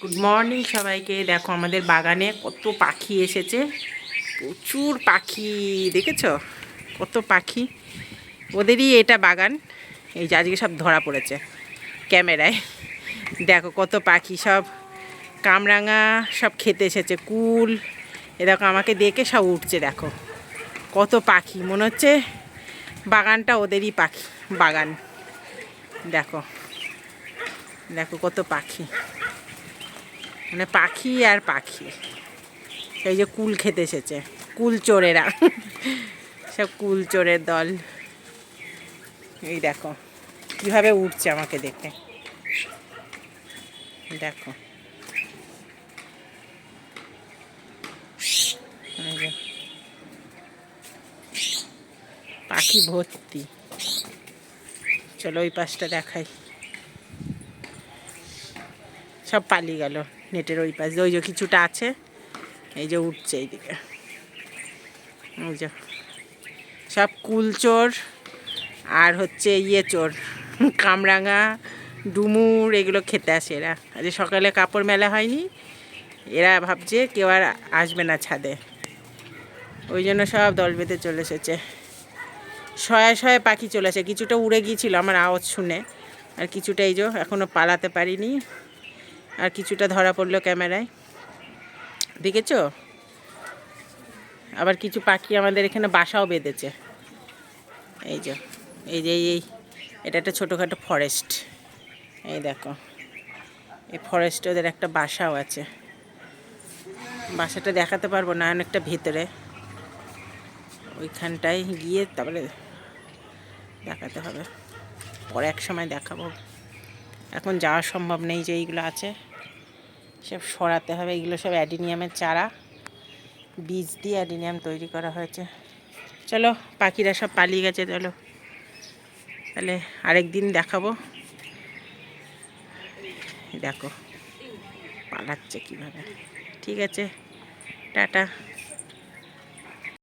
Good morning সবাইকে। দেখো আমাদের বাগানে কত পাখি এসেছে। প্রচুর পাখি, দেখেছ? কত পাখি। ওদেরই এটা বাগান। এই যে আজকে সব ধরা পড়েছে ক্যামেরায়। দেখো কত পাখি সব। কামরাঙা সব খেতে এসেছে, কুল। এ দেখো আমাকে দেখে সব উঠছে, দেখো। কত পাখি, মনে হচ্ছে বাগানটা ওদেরই পাখি, বাগান। দেখো। দেখো কত পাখি। মানে পাখি আর পাখি। এই যে কুল খেতে এসেছে, কুল চোরেরা। সব কুল চোরের দল। এই দেখো, কীভাবে উঠছে আমাকে দেখে। দেখো পাখি ভর্তি। চলো ওই পাশটা দেখাই। সব পালিয়ে গেল। নেটের ওই পাশে। ওই যে কিছুটা আছে, এই যে উঠছে এইদিকে। ওই যে সব কুলচোর আর হচ্ছে ইয়ে চোর, কামরাঙা, ডুমুর, এগুলো খেতে আসে এরা। আজ সকালে কাপড় মেলা হয়নি, এরা ভাবছে কেউ আর আসবে না ছাদে। ওই জন্য সব দল বেঁধে চলে এসেছে। শয়ে শয়ে পাখি চলে আসে। কিছুটা উড়ে গিয়েছিল আমার আওয়াজ শুনে, আর কিছুটা এই যে এখনও পালাতে পারিনি। আর কিছুটা ধরা পড়ল ক্যামেরায়। দেখেছ? আবার কিছু পাখি আমাদের এখানে বাসাও বেঁধেছে। এই যে এই যে, এই এটা একটা ছোটোখাটো ফরেস্ট এই দেখো, এই ফরেস্টে ওদের একটা বাসাও আছে। বাসাটা দেখাতে পারব না, অনেকটা ভেতরে। ওইখানটায় গিয়ে তারপরে দেখাতে হবে। পরে এক সময় দেখাবো। এখন যাওয়া সম্ভব নেই যে এইগুলো আছে। সব সরাতে হবে এগুলো সব অ্যাডিনিয়ামের চারা। বীজ দিয়ে অ্যাডিনিয়াম তৈরি করা হয়েছে। চলো, পাখিরা সব পালিয়ে গেছে, চলো। তাহলে আরেক দিন দেখাবো। দেখো, পালাচ্ছে কীভাবে। ঠিক আছে, টাটা।